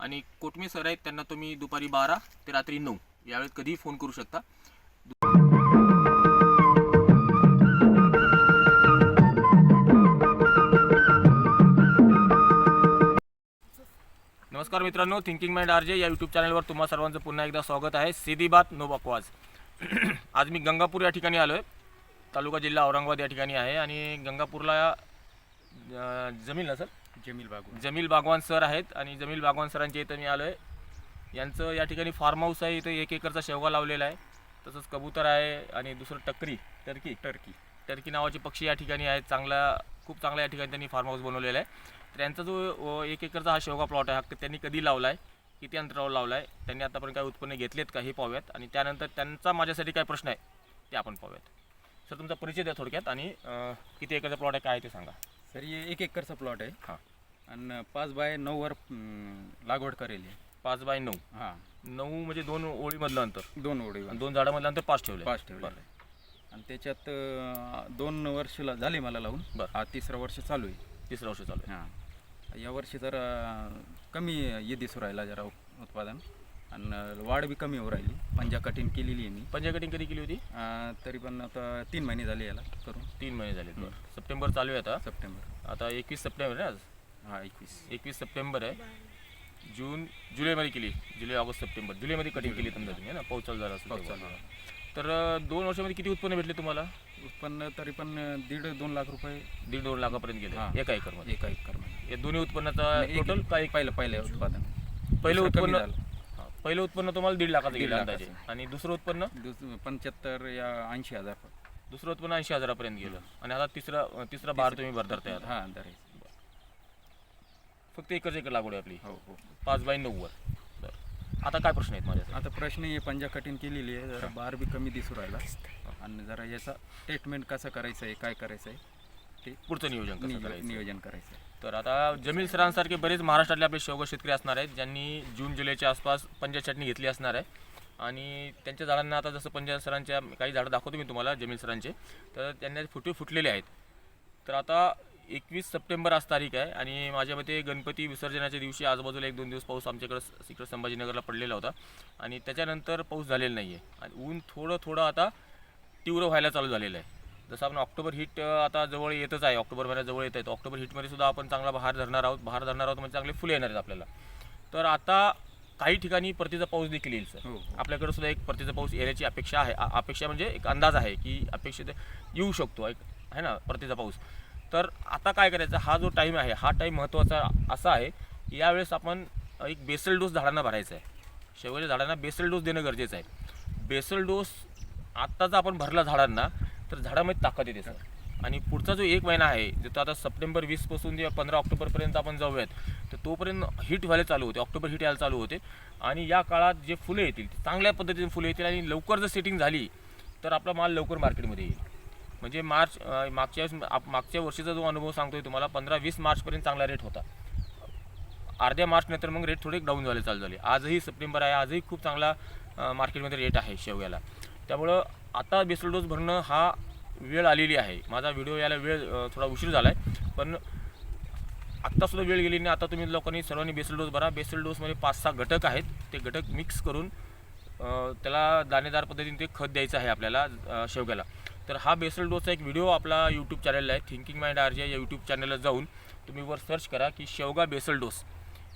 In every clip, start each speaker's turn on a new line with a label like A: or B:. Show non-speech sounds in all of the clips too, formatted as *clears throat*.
A: आणि कोटमी सर आहेत त्यांना तुम्ही दुपारी बारा ते रात्री नऊ यावेळेत कधीही फोन करू शकता. नमस्कार मित्रांनो थिंकिंग माइंड आर जे या यूट्यूब चॅनलवर तुम्हा सर्वांचं पुन्हा एकदा स्वागत आहे. सीधी बात नो बकवाज *clears throat* आज मी गंगापूर या ठिकाणी आलो आहे तालुका जिल्हा औरंगाबाद या ठिकाणी आहे आणि गंगापूरला जमीन ना सर?
B: जमील बागू
A: जमील बागवान सर आहेत आणि जमील बागवान सरांच्या इथं मी आलो आहे यांचं या ठिकाणी फार्म हाऊस आहे इथं एक एकरचा शेवगा लावलेला आहे. तसंच कबूतर आहे आणि दुसरं टक्करी टर्की.
B: टर्की.
A: टर्की नावाचे पक्षी या ठिकाणी आहेत. चांगला खूप चांगला या ठिकाणी त्यांनी फार्म हाऊस बनवलेला आहे. तर यांचा जो एक एकरचा हा शेवगा प्लॉट आहे हा त्यांनी कधी लावला आहे किती अंतरावर लावला आहे त्यांनी आतापर्यंत काय उत्पन्न घेतलेत का हे पाहूयात. आणि त्यानंतर त्यांचा माझ्यासाठी काय प्रश्न आहे ते आपण पाहूयात. सर तुमचा परिचय द्या थोडक्यात आणि किती एकरचा प्लॉट आहे काय आहे ते सांगा.
B: सर हे एक एकरचा प्लॉट आहे.
A: हां.
B: आणि पाच बाय नऊ वर लागवड करेल आहे.
A: पाच बाय नऊ.
B: हां.
A: नऊ म्हणजे दोन ओळीमधलं अंतर.
B: दोन ओळी.
A: आणि दोन झाडामधलं अंतर पाच ठेवलं
B: पाच ठेवले आणि त्याच्यात अं, दोन वर्षला झाले मला लावून.
A: बरं.
B: हा तिसरं वर्ष चालू आहे.
A: तिसरं वर्ष चालू आहे.
B: हां. या वर्षी जरा कमी ये दिसू राहिला जरा उत्पादन. आणि वाढ बी कमी होऊ राहिली. पंजा कटिंग केलेली आहे मी.
A: पंजा कटिंग कधी केली होती?
B: अं, तरी पण आता तीन महिने झाले याला करून.
A: तीन महिने झाले बरं सप्टेंबर चालू आहे आता?
B: सप्टेंबर.
A: आता एकवीस सप्टेंबर आहे आज?
B: हा एकवीस.
A: एकवीस सप्टेंबर आहे. जून जुलैमध्ये केली. July August September. जुलैमध्ये कटिंग केली समजा तुम्ही है ना? पाऊस चालू झाला असेल
B: पाऊस
A: तेव्हा.
B: चालू झाला.
A: तर अं, दोन वर्षामध्ये किती उत्पन्न भेटले तुम्हाला?
B: उत्पन्न तरी पण दीड दोन लाख रुपये.
A: दीड दोन लाखापर्यंत गेले. एका एकरमध्ये.
B: एका एकर
A: या दोन्ही उत्पन्नाचा टोटल काय
B: पहिलं पहिलं उत्पादन.
A: पहिलं
B: दुसरं कमी
A: उत्पन्न
B: झालं.
A: पहिलं उत्पन्न तुम्हाला दीड लाखाचं गेलं अंदाजे. आणि दुसरं उत्पन्न?
B: दुस- पंच्याहत्तर या ऐंशी हजार
A: दुसरं उत्पन्न ऐंशी हजारापर्यंत गेलं. आणि आता तिसरा तिसरा बार तुम्ही भरधरताय आता
B: हा दर आहे.
A: फक्त एकच एकर लागवड आहे आपली.
B: हो हो.
A: पाच बाय बरं. आता काय प्रश्न आहेत माझ्या
B: आता प्रश्न हे पंजा कटिंग केलेली आहे. जरा बार बी कमी दिसू राहिला. आणि जरा याचा ट्रीटमेंट कसं करायचं आहे काय करायचं आहे ते
A: पुढचं नियोजन कसं
B: नियो-
A: करायचं?
B: नियोजन करायचं आहे.
A: तर आता जमील सरांसारखे बरेच महाराष्ट्रातले आपले शेवगा शेतकरी असणार आहेत ज्यांनी जून जुलैच्या आसपास पंजा चटणी घेतली असणार आहे. आणि त्यांच्या झाडांना आता जसं पंजा सरांच्या काही झाडं दाखवतो मी तुम्हाला जमील सरांचे तर त्यांना फुटे फुटलेले आहेत. तर आता एकवीस सप्टेंबर आज तारीख आहे आणि माझ्या मते गणपती विसर्जनाच्या दिवशी आजूबाजूला एक दोन दिवस पाऊस आमच्याकडं इकडं संभाजीनगरला पडलेला होता. आणि त्याच्यानंतर पाऊस झालेला नाही आहे आणि ऊन थोडं थोडं आता तीव्र व्हायला चालू झालेलं आहे. जसं आपण ऑक्टोबर हिट आता जवळ येतच आहे ऑक्टोबर महिन्यात जवळ येत आहे ऑक्टोबर हिटमध्ये सुद्धा आपण चांगला बहार धरणार आहोत. बहार धरणार आहोत म्हणजे चांगले फुले येणार आहेत आपल्याला. तर आता काही ठिकाणी परतीचा पाऊस देखील येईल सर.
B: हो हो.
A: आपल्याकडे सुद्धा एक परतीचा पाऊस येण्याची अपेक्षा आहे. अपेक्षा म्हणजे एक अंदाज आहे की अपेक्षित येऊ शकतो एक आहे ना परतीचा पाऊस. तर आता काय करायचं हा जो टाईम आहे हा टाईम महत्त्वाचा असा आहे की यावेळेस आपण एक बेसल डोस झाडांना भरायचा आहे. शेवटच्या झाडांना बेसल डोस देणं गरजेचं आहे. बेसल डोस आत्ताचा आपण भरला झाडांना तर झाडामध्ये ताकद येते सर. आणि पुढचा जो एक महिना आहे जिथं आता सप्टेंबर वीसपासून जे पंधरा ऑक्टोबरपर्यंत आपण जाऊयात तर तोपर्यंत हिट व्हायला चालू होते ऑक्टोबर हिट यायला चालू होते. आणि या काळात जे फुलं येतील ती चांगल्या पद्धतीने फुलं येतील आणि लवकर जर सेटिंग झाली तर आपला माल लवकर मार्केटमध्ये येईल. म्हणजे मार्च मागच्या वेळेस मागच्या वर्षीचा जो अनुभव सांगतोय तुम्हाला पंधरा वीस मार्चपर्यंत चांगला रेट होता. अर्ध्या मार्चनंतर मग रेट थोडे डाऊन झाले चालू झाले. आजही सप्टेंबर आहे आजही खूप चांगला मार्केटमध्ये रेट आहे शेवग्याला. त्यामुळं आता बेसल डोस भरणं हा वेळ आलेली आहे. माझा व्हिडिओ यायला वेळ थोडा उशीर झाला आहे पण आत्तासुद्धा वेळ गेली नाही. आता तुम्ही लोकांनी सर्वांनी बेसल डोस भरा. बेसल डोसमध्ये पाच सहा घटक आहेत. ते घटक मिक्स करून त्याला दाणेदार पद्धतीने ते खत द्यायचं आहे आपल्याला शेवग्याला. तर हा बेसल डोसचा एक व्हिडिओ आपला यूट्यूब चॅनलला आहे. थिंकिंग माइंड आर जे या यूट्यूब चॅनलला जाऊन तुम्ही वर सर्च करा की शेवगा बेसल डोस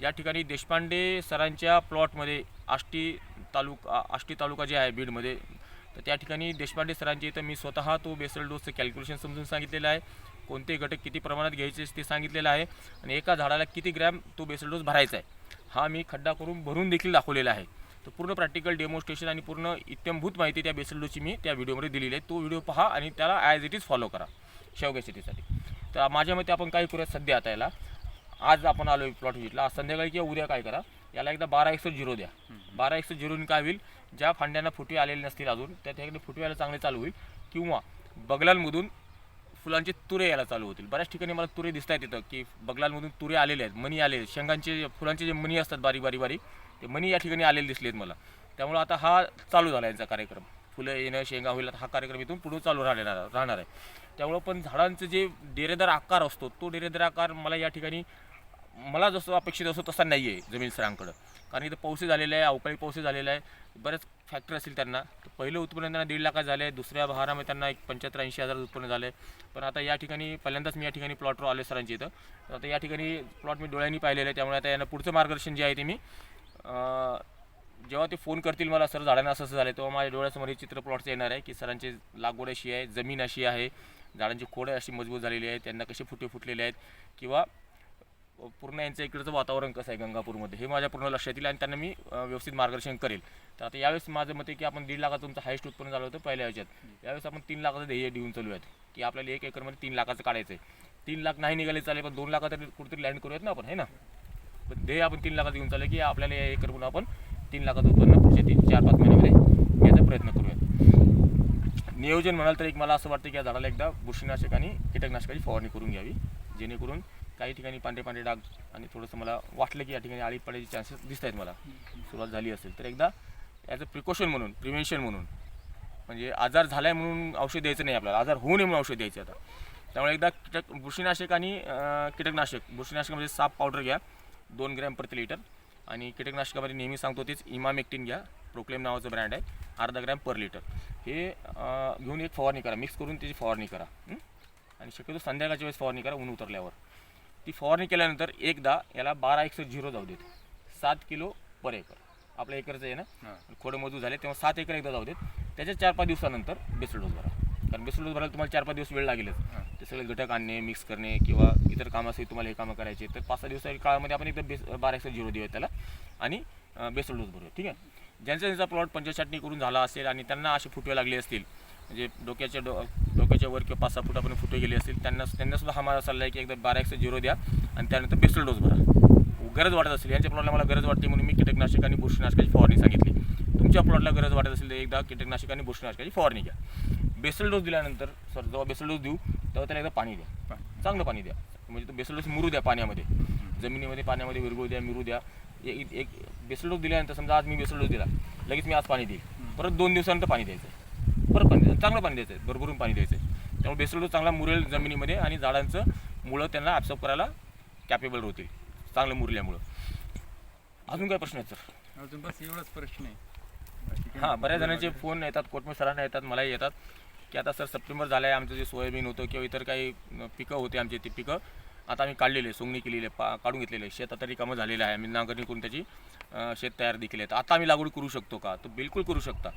A: या ठिकाणी देशपांडे सरांच्या प्लॉटमध्ये आष्टी तालुका आष्टी तालुका जे आहे बीडमध्ये तर त्या ठिकाणी देशपांडे सरांच्या इथं मी स्वतः तो बेसल डोसचं कॅल्क्युलेशन समजून सांगितलेलं आहे. कोणते घटक किती प्रमाणात घ्यायचे ते सांगितलेलं आहे. आणि एका झाडाला किती ग्रॅम तो बेसल डोस भरायचा आहे हा मी खड्डा करून भरून देखील दाखवलेला आहे. तर पूर्ण प्रॅक्टिकल डेमॉन्स्ट्रेशन आणि पूर्ण इत्यंभूत माहिती त्या बेसल डोसची मी त्या व्हिडिओमध्ये दिलेली आहे. तो व्हिडिओ पहा आणि त्याला ॲज इट इज फॉलो करा शेवग्या शेतीसाठी. तर माझ्या मते आपण काय करूया सध्या आता याला. आज आपण आलो प्लॉट व्हिजिटला आज संध्याकाळी किंवा उद्या काय करा? याला एकदा बारा एकशे झिरो द्या. बारा एकशे झिरोने काय होईल? ज्या फांद्यांना फुटवे आलेले नसतील अजून त्या ठिकाणी फुटवे यायला चांगले चालू होईल. किंवा बगलांमधून फुलांचे तुरे यायला चालू होतील. बऱ्याच ठिकाणी मला तुरे दिसत आहेत तिथं की बगलांमधून तुरे आलेले आहेत मणी आलेले आहेत. शेंगांचे जे- फुलांचे जे मणी असतात बारीक बारीक बारीक ते मणी या ठिकाणी आलेले दिसले आहेत मला. त्यामुळे आता हा चालू झाला यांचा कार्यक्रम. फुलं येणं शेंगा होईल हा कार्यक्रम इथून पुढे चालू राहणार राहणार आहे. त्यामुळं पण झाडांचं जे डेरेदार आकार असतो तो डेरेदार आकार मला या ठिकाणी मला जसं अपेक्षित असतो तसा नाही आहे जमीन सरांकडं. कारण इथं पाऊसही झालेला आहे अवकाळी पाऊसही झालेला आहे. बरेच फॅक्टर असतील त्यांना. तर पहिलं उत्पन्न त्यांना दीड लाखात झालं आहे दुसऱ्या बहारामध्ये त्यांना एक पंच्याहत्तर ऐंशी हजार उत्पन्न झालं आहे पण आता या ठिकाणी पहिल्यांदाच मी या ठिकाणी प्लॉटवर आले सरांची इथं. तर आता या ठिकाणी प्लॉट मी डोळ्यांनी पाहिलेलं आहे त्यामुळे आता यांना पुढचं मार्गदर्शन जे आहे ते मी जेव्हा ते फोन करतील मला सर झाडांना असं असं झालं तेव्हा माझ्या डोळ्यासमोर हे चित्र प्लॉटचं येणार आहे की सरांची लागवड अशी आहे जमीन अशी आहे झाडांची खोडं अशी मजबूत झालेली आहे त्यांना कसे फुटे फुटलेले आहेत किंवा पूर्ण यांचं इकडचं वातावरण कसं आहे गंगापूरमध्ये हे माझ्या पूर्ण लक्षात येईल आणि त्यांना मी व्यवस्थित मार्गदर्शन करेल. तर आता यावेळेस माझं मत आहे की आपण दीड लाखाचं तुमचं हायस्ट उत्पन्न झालं होतं पहिल्या ह्याच्यात. यावेळेस आपण तीन लाखाचं ध्येय देऊन चालू आहेत की आपल्याला एक एकरमध्ये तीन लाखाचं काढायचं आहे तीन लाख नाही निघाले चालेल पण दोन लाखा तरी कुठेतरी लँड करूयात ना आपण है ना? पण ध्येय आपण तीन लाखात घेऊन चाललं की आपल्याला या एकरमधून आपण तीन लाखाचं उत्पन्न पुढच्या तीन चार पाच महिन्यामध्ये घ्यायचा प्रयत्न करूयात. नियोजन म्हणाल तर एक मला असं वाटतं की या झाडाला एकदा बुरशीनाशक आणि कीटकनाशकाची फवारणी करून घ्यावी जेणेकरून काही ठिकाणी पांढरे पांढरे डाग आणि थोडंसं मला वाटलं की या ठिकाणी आळी पडायचे चान्सेस दिसत आहेत मला. सुरुवात झाली असेल तर एकदा ॲज अ प्रिकॉशन म्हणून प्रिव्हेन्शन म्हणून. म्हणजे आजार झाला आहे म्हणून औषध द्यायचं नाही आपल्याला. आजार होऊ नये म्हणून औषध द्यायचं आता. त्यामुळे एकदा कीटक बुरशीनाशक आणि कीटकनाशक. बुरशीनाशकामध्ये म्हणजे साप पावडर घ्या दोन ग्रॅम प्रति लिटर. आणि कीटकनाशकामध्ये नेहमी सांगतो तेच इमामेक्टिन घ्या प्रोक्लेम नावाचं ब्रँड आहे अर्धा ग्रॅम पर लिटर. हे घेऊन एक फवारणी करा. मिक्स करून त्याची फवारणी करा. आणि शक्यतो संध्याकाळच्या वेळेस फवारणी करा ऊन उतरल्यावर. ती फवारणी केल्यानंतर एकदा याला बारा एकशे झिरो जाऊ देत. सात किलो पर एकर. आपल्या एकरचं आहे ना. खोडं मजूर झाले तेव्हा सात एकर एकदा जाऊ देत. त्याच्या चार पाच दिवसानंतर बेसल डोस भरा. कारण बेसल डोस भरायला तुम्हाला चार पाच दिवस वेळ लागेलच. ते सगळे घटक आणणे मिक्स करणे किंवा इतर कामं असेल तुम्हाला हे कामं करायचे तर पाच सहा दिवसाच्या काळामध्ये आपण एकदा बेस बारा एकशे झिरो देऊया त्याला. आणि बेसल डोस भरूया ठीक आहे? ज्यांचा ज्यांचा प्लॉट पंचछाटणी करून झाला असेल आणि त्यांना असे फुटवे लागले असतील म्हणजे डोक्याच्या डो डोक्याच्या वर किंवा पाच सहा फुटापर्यंत फुटे गेले असतील त्यांना त्यांना सुद्धा हा माझा सल्ला आहे की एकदा बारा एकशे झिरो द्या आणि त्यानंतर बेसल डोस भरा. गरज वाटत असेल यांच्या प्लॉटला मला गरज वाटते म्हणून मी कीटकनाशक आणि बुरशीनाशकाची फवारणी सांगितली. तुमच्या प्लॉटला गरज वाटत असेल तर एकदा कीटकनाशक आणि बुरशीनाशकाची फवारणी घ्या. बेसल डोस दिल्यानंतर सर जेव्हा बेसल डोस देऊ तेव्हा त्याला एकदा पाणी द्या. चांगलं पाणी द्या. म्हणजे तो बेसल डोस मुरू द्या पाण्यामध्ये. जमिनीमध्ये पाण्यामध्ये विरगळू द्या मिरू द्या. एक एक बेसल डोस दिल्यानंतर समजा आज मी बेसल डोस दिला लगेच मी आज पाणी देईल. परत दोन दिवसानंतर पाणी द्यायचं. परत पाणी चांगलं पाणी द्यायचं आहे भरभरून पाणी द्यायचं. आहे त्यामुळे बेसल डोस चांगला मुरेल जमिनीमध्ये आणि झाडांचं मुळं त्यांना ॲब्सॉर्ब करायला कॅपेबल होतील चांगलं मुरल्यामुळं. अजून काय प्रश्न आहेत सर?
B: अजून बस एवढंच प्रश्न आहे. बाकी काही
A: हां. बऱ्याच जणांचे फोन येतात कोटमे सरांना येतात मलाही येतात की आता सर सप्टेंबर झालं आहे आमचं जे सोयाबीन होतं किंवा इतर काही अं, पिकं होते आमचे ते पिकं आता आम्ही काढलेले सोंगणी केलेली आहे पा काढून घेतलेले आहे. शेत आता रिकामं झालेलं आहे. आम्ही नांगरणी करून त्याची अं, शेत तयार देखील आहे तर आता आम्ही लागवड करू शकतो का? तर बिलकुल करू शकता.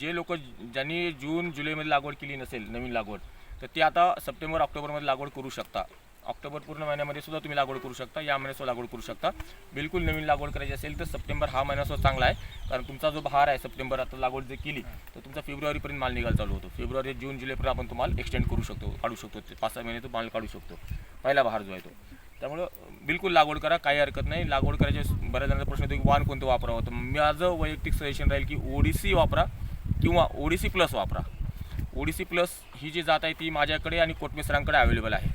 A: जे लोक ज्यांनी जून जुलैमध्ये लागवड केली नसेल नवीन लागवड तर ते आता सप्टेंबर ऑक्टोबरमध्ये लागवड करू शकता. ऑक्टोबर पूर्ण महिन्यामध्ये सुद्धा तुम्ही लागवड करू शकता या महिन्यासुद्धा लागवड करू शकता. बिलकुल नवीन लागवड करायची असेल तर सप्टेंबर हा महिनासुद्धा चांगला आहे कारण तुमचा जो बहार आहे सप्टेंबर आता लागवड जर केली तर तुमचा फेब्रुवारीपर्यंत माल निघायला चालू होतो. फेब्रुवारी जून जुलैपर्यंत आपण तुम्हाला एक्सटेंड करू शकतो काढू शकतो. ते पाच सहा महिने तो माल काढू शकतो. पहिला बहार जो आहे तो. त्यामुळं बिलकुल लागवड करा काही हरकत नाही. लागवड करायचे बऱ्याच जणांचा प्रश्न येतो की वाण कोणतं वापरावं? तर माझं वैयक्तिक सजेशन राहील की ओडिसी वापरा. किंवा ओडिसी प्लस वापरा. ओडिसी प्लस ही जी जात आहे ती माझ्याकडे आणि कोटमे सरांकडे अवेलेबल आहे.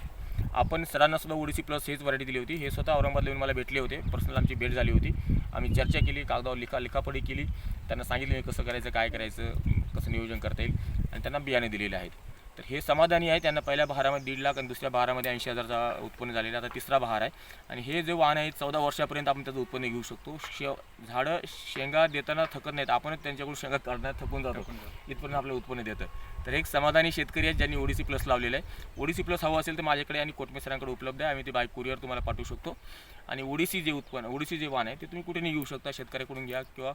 A: आपण सरांना सुद्धा ओडिसी प्लस हेच व्हरायटी दिली होती. हे स्वतः औरंगाबाद येऊन मला भेटले होते. पर्सनल आमची भेट झाली होती. आम्ही चर्चा केली कागदावर लिखा लिखापडी केली. त्यांना सांगितलं मी कसं करायचं काय करायचं कसं नियोजन करता येईल. आणि त्यांना बियाणे दिलेले आहेत. तर हे समाधानी आहे. त्यांना पहिल्या बहारामध्ये दीड लाख आणि दुसऱ्या बहारामध्ये ऐंशी हजारचा उत्पन्न झालेला आता तिसरा बहार आहे. आणि हे जे वाहन आहे चौदा वर्षापर्यंत आपण त्याचं उत्पन्न घेऊ शकतो. शे झाडं शेंगा देताना थकत नाहीत. आपणच त्यांच्याकडून शेंगा काढण्यात थकून जातो. इथपर्यंत आपलं उत्पन्न देतं तर एक समाधानी शेतकरी आहेत ज्यांनी ओडिसी प्लस लावलेलं आहे. ओडिसी प्लस हवं असेल तर माझ्याकडे आणि कोटमे सरांकडे उपलब्ध आहे. आम्ही ते बाय कुरिअर तुम्हाला पाठवू शकतो. आणि ओडिसी जे उत्पन्न ओडिसी जे वाण आहे ते तुम्ही कुठेही घेऊ शकता. शेतकऱ्याकडून घ्या किंवा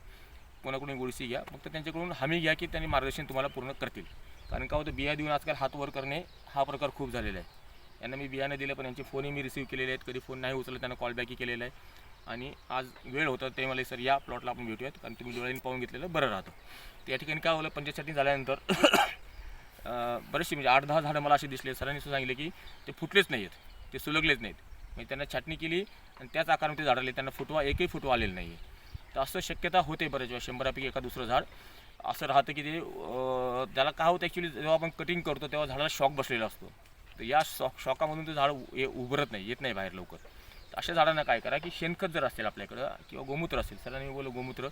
A: कोणाकडून ओडिसी घ्या. फक्त त्यांच्याकडून हमी घ्या की त्यांनी मार्गदर्शन तुम्हाला पूर्ण करतील. कारण का होतं बिया देऊन आजकाल हात वर करणे हा प्रकार खूप झालेला आहे. यांना मी बियाणं दिलं पण यांचे फोनही मी रिसीव्ह केलेले आहेत. कधी फोन नाही उचलला त्यांना कॉलबॅकही केलेला आहे. आणि आज वेळ होता ते मला सर या प्लॉटला आपण भेटूयात. कारण तुम्ही डोळ्यांनी पाहून घेतलेलं बरं राहतं. त्या ठिकाणी काय होलं पंचायत झाल्यानंतर *coughs* बरेचसे म्हणजे आठ दहा झाडं मला असे दिसले सरांनी सुद्धा सांगितले की ते फुटलेच नाही आहेत ते सुलगलेच नाहीत म्हणजे त्यांना छाटणी केली आणि त्याच आकारामध्ये ते आले. त्यांना फुटवा एकही फुटवा आलेला नाही आहे तर असं शक्यता होते बऱ्याच वेळा. शंभरापैकी एका दुसरं झाड. असं राहतं की ते त्याला काय होतं ॲक्च्युली जेव्हा आपण कटिंग करतो तेव्हा झाडाला शॉक बसलेला असतो. तर या शॉक शॉकामधून ते झाड हे उभरत नाही येत नाही बाहेर लवकर. तर अशा झाडांना काय करा की शेणखत जर असेल आपल्याकडं किंवा गोमूत्र असेल सरांनी बोललं गोमूत्र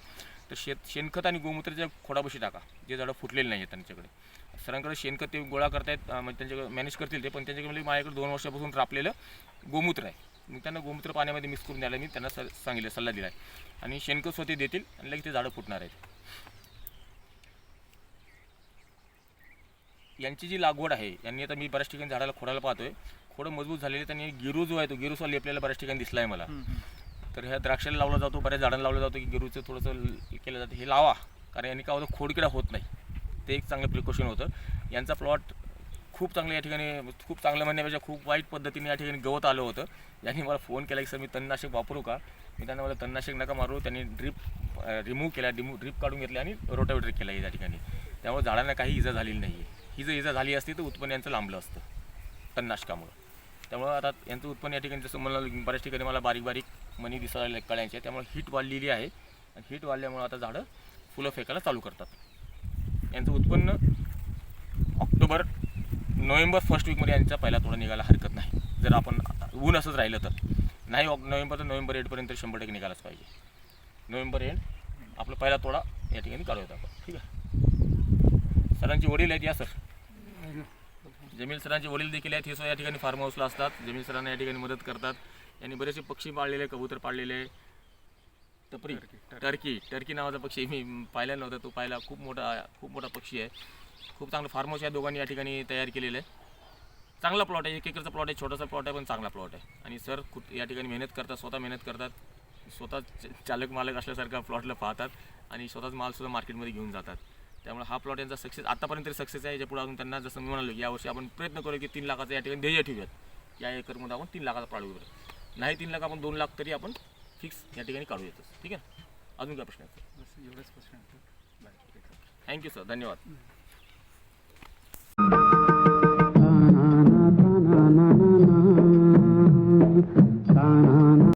A: तर शेत शेणखत आणि गोमूत्रच्या खोडाबशी टाका. जे झाडं फुटलेले नाही आहेत त्यांच्याकडे. सरांकडे शेणखत ते गोळा करतायत म्हणजे त्यांच्याकडे मॅनेज करतील ते पण त्यांच्याकडे म्हणजे माझ्याकडे दोन वर्षापासून रापलेलं गोमूत्र आहे. मग त्यांना गोमूत्र पाण्यामध्ये मिक्स करून द्यायला मी त्यांना स सांगितलं सल्ला दिला आहे आणि शेणखत स्वतः देतील आणि लगेच ते झाडं फुटणार आहेत. यांची जी लागवड आहे यांनी आता मी बऱ्याच ठिकाणी झाडाला खोडाला पाहतोय. खोडं मजबूत झालेले त्यांनी गिरू जो आहे तो गिरूचा लेपलेला बऱ्याच ठिकाणी दिसला आहे मला तर ह्या द्राक्षाला लावला जातो बऱ्याच झाडांना लावलं जातं की गिरूचं थोडंसं केलं जातं हे लावा. कारण यांनी काय होतं खोडकिडा होत नाही. ते एक चांगलं प्रिकॉशन होतं. यांचा प्लॉट खूप चांगलं या ठिकाणी खूप चांगलं म्हणण्यापेक्षा खूप वाईट पद्धतीने या ठिकाणी गवत आलं होतं. यांनी मला फोन केला की सर मी तणनाशक वापरू का? मी त्यांना मला तणनाशक नका मारू. त्यांनी ड्रीप रिमूव्ह केला डिमू ड्रीप काढून घेतली आणि रोटावेटर केला या ठिकाणी. त्यामुळे झाडांना काही इजा झालेली नाही आहे ही जर इजा झाली असती तर उत्पन्न यांचं लांबलं असतं तणनाशकामुळं. त्यामुळं आता यांचं उत्पन्न या ठिकाणी जसं मला बऱ्याच ठिकाणी मला बारीक बारीक मनी दिसायला लागले कळ्यांचे त्यामुळे हीट वाढलेली आहे. आणि हीट वाढल्यामुळं आता झाडं फुलं फेकायला चालू करतात. यांचं उत्पन्न ऑक्टोबर नोव्हेंबर फर्स्ट वीकमध्ये यांचा पहिला तोडा निघायला हरकत नाही. जर आपण ऊन असंच राहिलं तर. नाही नोव्हेंबर तर नोव्हेंबर एंडपर्यंत शंभर टक्के निघालाच पाहिजे. नोव्हेंबर एंड आपला पहिला तोडा या ठिकाणी काढूयात आपण. ठीक आहे? सरांची वडील आहेत या सर? जमील सरांचे वडील देखील आहेत. हे सुद्धा या ठिकाणी फार्म हाऊसला असतात. जमील सरांना या ठिकाणी मदत करतात. यांनी बरेचसे पक्षी पाळलेले कबूतर पाळलेले. टपरी. टर्की. टर्की नावाचा पक्षी. मी पाहिला नव्हता. तो पाहिला खूप मोठा खूप मोठा पक्षी आहे. खूप चांगलं फार्म हाऊस या दोघांनी या ठिकाणी तयार केलेलं आहे. चांगला प्लॉट आहे एक एकरचा प्लॉट आहे छोटासा प्लॉट आहे पण चांगला प्लॉट आहे. आणि सर खूप या ठिकाणी मेहनत करतात स्वतः मेहनत करतात. स्वतः चालक मालक असल्यासारखा प्लॉटला पाहतात आणि स्वतःच मालसुद्धा मार्केटमध्ये घेऊन जातात. त्यामुळे हा प्लॉट यांचा सक्सेस आतापर्यंत तरी सक्सेस आहे याच्यापुढे अजून त्यांना जसं मी म्हणालो यावर्षी आपण प्रयत्न करू की तीन लाखाचं या ठिकाणी ध्येय ठेवूयात. या एकरमध्ये आपण तीन लाखाचा प्लॉट घेऊया नाही तीन लाख आपण दोन लाख तरी आपण फिक्स या ठिकाणी काढू येतो ठीक आहे? अजून काय प्रश्न आहे
B: बस एवढंच प्रश्न.
A: थँक्यू सर धन्यवाद.